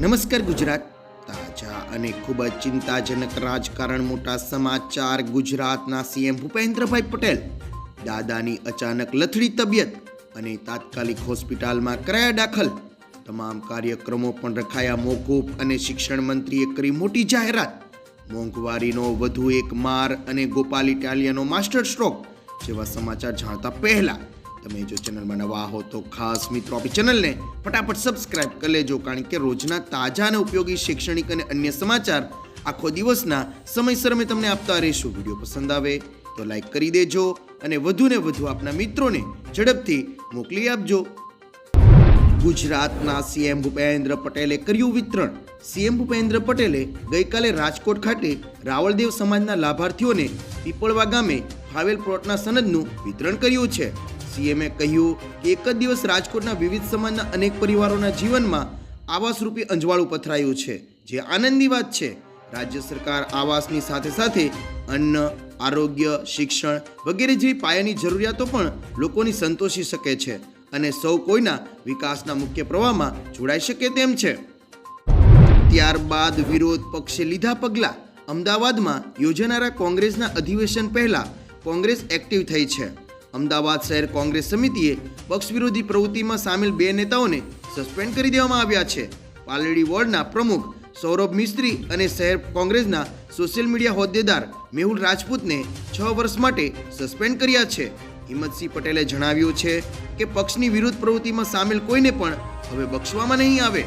નમસ્કાર ગુજરાત. તાજા અને ખૂબ જ ચિંતાજનક રાજકારણ મોટા સમાચાર ગુજરાતના સીએમ ભૂપેન્દ્રભાઈ પટેલ, દાદાની અચાનક લથડી તબિયત અને તાત્કાલિક હોસ્પિટલમાં કરાયા દાખલ. તમામ કાર્યક્રમો પણ રખાયા મોકૂફ અને શિક્ષણ મંત્રીએ કરી મોટી જાહેરાત. મોંઘવારીનો વધુ એક માર અને ગોપાલ ઇટાલિયાનો માસ્ટર સ્ટ્રોક જેવા સમાચાર જાણતા પહેલા તમે જો ચેનલમાં નવા હો તો ખાસ મિત્રો આપણી ચેનલને ફટાફટ સબસ્ક્રાઇબ કરી લેજો, કારણ કે રોજના તાજા અને ઉપયોગી શૈક્ષણિક અને અન્ય સમાચાર આખો દિવસના સમયસર અમે તમને આપતા રહીશું. વીડિયો પસંદ આવે તો લાઈક કરી દેજો અને વધુ ને વધુ આપના મિત્રોને ઝડપથી મોકલી આપજો. ગુજરાતના સીએમ ભૂપેન્દ્ર પટેલે કર્યું વિતરણ. સીએમ ભૂપેન્દ્ર પટેલે ગઈકાલે રાજકોટ ખાતે રાવળદેવ સમાજના લાભાર્થીઓને પીપળવા ગામે ફાવેલ પ્લોટના સનદનું વિતરણ કર્યું છે. સીએમએ કહ્યું કે એક જ દિવસ રાજકોટના વિવિધ સમાજના અનેક પરિવારોના જીવનમાં આવાસ રૂપી અંજવાળું પથરાયું છે. જે આનંદની વાત છે. રાજ્ય સરકાર આવાસની સાથે સાથે અન્ન, આરોગ્ય, શિક્ષણ વગેરે જેવી પાયાની જરૂરિયાતો પણ લોકોની સંતોષી શકે છે અને સૌ કોઈના વિકાસના મુખ્ય પ્રવાહમાં જોડાઈ શકે તેમ છે. ત્યારબાદ વિરોધ પક્ષે લીધા પગલાં અમદાવાદમાં યોજાનારા કોંગ્રેસના અધિવેશન પહેલા કોંગ્રેસ એક્ટિવ થઈ છે. અમદાવાદ શહેર કોંગ્રેસ સમિતિએ પક્ષ વિરોધી પ્રવૃત્તિમાં સામેલ બે નેતાઓને સસ્પેન્ડ કરી દેવામાં આવ્યા છે. પાલડી વોર્ડના પ્રમુખ સૌરભ મિસ્ત્રી અને શહેર કોંગ્રેસના સોશિયલ મીડિયા હોદ્દેદાર મેહુલ રાજપૂતને છ વર્ષ માટે સસ્પેન્ડ કર્યા છે. હિંમતસિંહ પટેલે જણાવ્યું છે કે પક્ષની વિરુદ્ધ પ્રવૃત્તિમાં સામેલ કોઈને પણ હવે બક્ષવામાં નહીં આવે.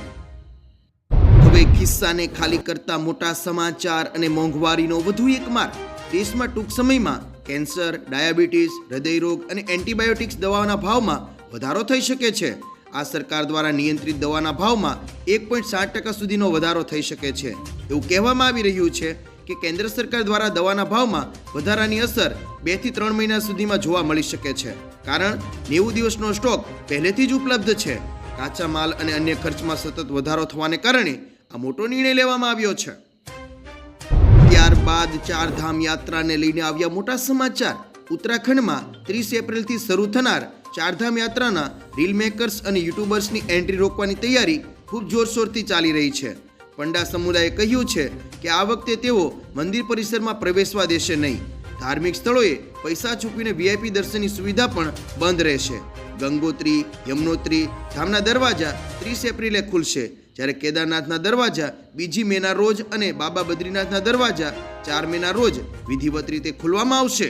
હવે ખિસ્સાને ખાલી કરતા મોટા સમાચાર અને મોંઘવારીનો વધુ એક માર. દેશમાં ટૂંક સમયમાં કેન્સર, ડાયાબિટીસ, હૃદયરોગ અને એન્ટીબાયોટિક્સ દવાઓના ભાવમાં વધારો થઈ શકે છે. આ સરકાર દ્વારા નિયંત્રિત દવાના ભાવમાં એક પોઈન્ટ સાત ટકા સુધીનો વધારો થઈ શકે છે. એવું કહેવામાં આવી રહ્યું છે કે કેન્દ્ર સરકાર દ્વારા દવાના ભાવમાં વધારાની અસર બેથી ત્રણ મહિના સુધીમાં જોવા મળી શકે છે. કારણ નેવું દિવસનો સ્ટોક પહેલેથી જ ઉપલબ્ધ છે. કાચા માલ અને અન્ય ખર્ચમાં સતત વધારો થવાને કારણે આ મોટો નિર્ણય લેવામાં આવ્યો છે. ત્યારબાદ ચારધામ યાત્રાને લઈને આવ્યા મોટા સમાચાર. ઉત્તરાખંડમાં ત્રીસ એપ્રિલથી શરૂ થનાર ચારધામ યાત્રાના રીલ મેકર્સ અને યુટ્યુબર્સની એન્ટ્રી રોકવાની તૈયારી ખૂબ જોરશોરથી ચાલી રહી છે. પંડા સમુદાયે કહ્યું છે કે આ વખતે તેઓ મંદિર પરિસરમાં પ્રવેશવા દેશે નહીં. ધાર્મિક સ્થળોએ પૈસા ચૂકવીને વીઆઈપી દર્શનની સુવિધા પણ બંધ રહેશે. ગંગોત્રી, યમનોત્રી ધામના દરવાજા ત્રીસ એપ્રિલે ખુલશે. જ્યારે કેદારનાથના દરવાજા, બીજી મેના રોજ અને બાબા બદ્રીનાથના દરવાજા ચાર મેના રોજ વિધિવત રીતે ખોલવામાં આવશે.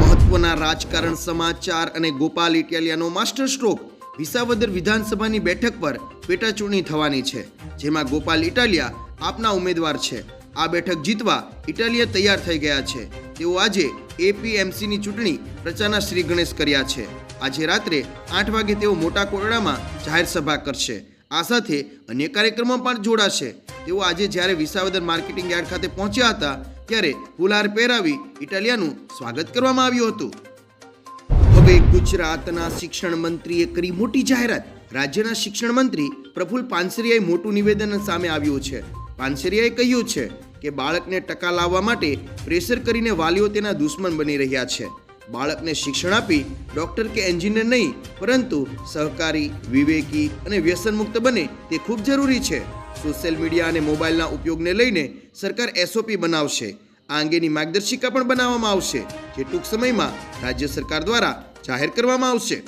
મહત્વના રાજકારણ, સમાચાર અને ગોપાલ ઇટાલિયાનો માસ્ટર સ્ટ્રોક વિસાવદર વિધાનસભાની બેઠક પર પેટા ચૂંટણી થવાની છે, જેમાં ગોપાલ ઇટાલિયા આપના ઉમેદવાર છે. આ બેઠક જીતવા ઇટાલિયા તૈયાર થઈ ગયા છે. તેઓ આજે એપીએમસીની ચૂંટણી પ્રચારના શ્રી ગણેશ કર્યા છે. આજે રાત્રે આઠ વાગે તેઓ મોટા કોરડામાં જાહેર સભા કરશે. આ સાથે અન્ય કાર્યક્રમો પણ જોડાશે. તેઓ આજે જ્યારે વિસાવદર માર્કેટિંગ યાર્ડ ખાતે પહોંચ્યા હતા, ત્યારે ફુલાર પહેરાવી ઇટાલિયાનું સ્વાગત કરવામાં આવ્યું હતું. હવે ગુજરાતના શિક્ષણ મંત્રીએ કરી મોટી જાહેરાત. રાજ્યના શિક્ષણ મંત્રી પ્રફુલ પાનસરિયાએ મોટું નિવેદન સામે આવ્યું છે. પાનસરિયાએ કહ્યું છે કે, બાળકને ટકા લાવવા માટે પ્રેશર કરીને વાલીઓ તેના દુશ્મન બની રહ્યા છે. બાળકને શિક્ષણ આપી ડોક્ટર કે એન્જિનિયર નહીં, પરંતુ સહકારી, વિવેકી અને વ્યસનમુક્ત બને તે ખૂબ જરૂરી છે. સોશિયલ મીડિયા અને મોબાઈલના ઉપયોગને લઈને સરકાર એસઓપી બનાવશે. આ અંગેની માર્ગદર્શિકા પણ બનાવવામાં આવશે, જે ટૂંક સમયમાં રાજ્ય સરકાર દ્વારા જાહેર કરવામાં આવશે.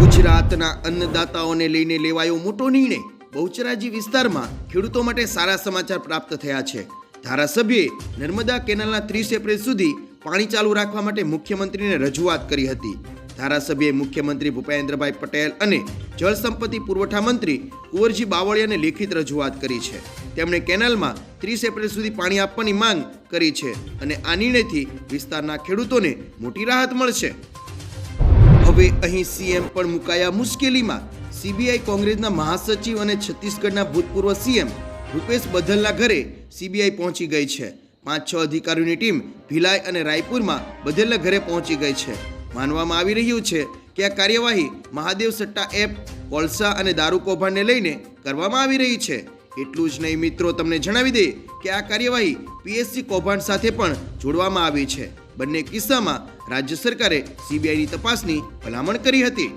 ગુજરાતના અન્નદાતાઓને લઈને લેવાયો મોટો નિર્ણય બહુચરાજી વિસ્તારમાં ખેડૂતો માટે સારા સમાચાર પ્રાપ્ત થયા છે. ધારાસભ્યે નર્મદા કેનાલના ત્રીસ એપ્રિલ સુધી પાણી ચાલુ રાખવા માટે મુખ્યમંત્રીને રજૂઆત કરી હતી. ધારાસભ્યએ મુખ્યમંત્રી ભૂપેન્દ્રભાઈ પટેલ અને જળ સંપત્તિ પુરવઠા મંત્રી કુંવરજી બાવળિયાને લેખિત રજૂઆત કરી છે. તેમણે કેનાલમાં ત્રીસ એપ્રિલ સુધી પાણી આપવાની માંગ કરી છે અને આ નિર્ણયથી વિસ્તારના ખેડૂતોને મોટી રાહત મળશે. હવે અહીં સીએમ પણ મુકાયા મુશ્કેલીમાં. સીબીઆઈ કોંગ્રેસના મહાસચિવ અને છત્તીસગઢના ભૂતપૂર્વ સીએમ ભૂપેશ બધલના ઘરે સીબીઆઈ પહોંચી ગઈ છે. પાંચ છ અધિકારીઓની ટીમ ભિલાઈ અને રાયપુરમાં બધેલા ઘરે પહોંચી ગઈ છે. માનવામાં આવી રહ્યું છે કે આ કાર્યવાહી મહાદેવ સટ્ટા એપ, કોલસા અને દારૂ કૌભાંડને લઈને કરવામાં આવી રહી છે. એટલું જ નહીં મિત્રો, તમને જણાવી દે કે આ કાર્યવાહી પીએસસી કૌભાંડ સાથે પણ જોડવામાં આવી છે. બંને કિસ્સામાં રાજ્ય સરકારે સીબીઆઈની તપાસની ભલામણ કરી હતી.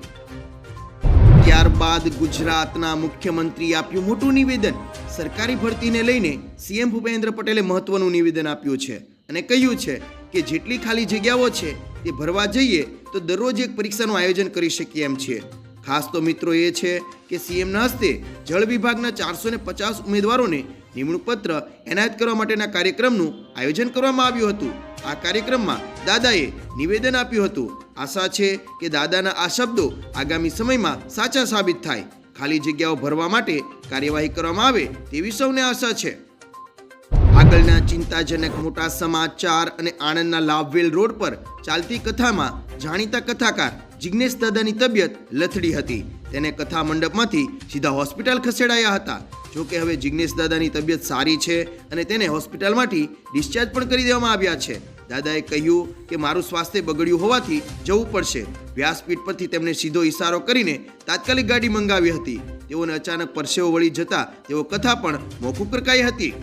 ત્યારબાદ ગુજરાતના મુખ્યમંત્રીએ આપ્યું મોટું નિવેદન. સરકારી ભરતીને લઈને સીએમ ભૂપેન્દ્ર પટેલે મહત્વનું નિવેદન આપ્યું છે અને કહ્યું છે કે જેટલી ખાલી જગ્યાઓ છે તે ભરવા જઈએ તો દરરોજ એક પરીક્ષાનું આયોજન કરી શકીએ એમ છીએ. ખાસ તો મિત્રો એ છે કે સીએમના હસ્તે જળ વિભાગના ચારસો ને પચાસ ઉમેદવારોને નિમણૂક પત્ર એનાયત કરવા માટેના કાર્યક્રમનું આયોજન કરવામાં આવ્યું હતું. આ કાર્યક્રમમાં દાદાએ નિવેદન આપ્યું હતું. આશા છે કે દાદાના આ શબ્દો આગામી સમયમાં સાચા સાબિત થાય. ખાલી જગ્યાઓ ભરવા માટે કાર્યવાહી કરવામાં આવે તેવી સૌને આશા છે. આગળના ચિંતાજનક મોટા સમાચાર અને આણંદના લાભવેલ રોડ પર ચાલતી કથામાં જાણીતા કથાકાર જિગ્નેશ દાદાની તબિયત લથડી હતી. તેને કથા મંડપમાંથી સીધા હોસ્પિટલ ખસેડાયા હતા. જો કે હવે જિગ્નેશ દાદાની તબિયત સારી છે અને તેને હોસ્પિટલમાંથી ડિસ્ચાર્જ પણ કરી દેવામાં આવ્યા છે. દાદાએ કહ્યું કે મારું સ્વાસ્થ્ય બગડ્યું હોવાથી જવું પડશે. વ્યાસપીઠ પરથી તેમણે સીધો ઈશારો કરીને તાત્કાલિક ગાડી મંગાવી હતી. તેઓને અચાનક પરસેવો વળી જતા તેઓ કથા પણ મોકૂફ કરકાઈ હતી.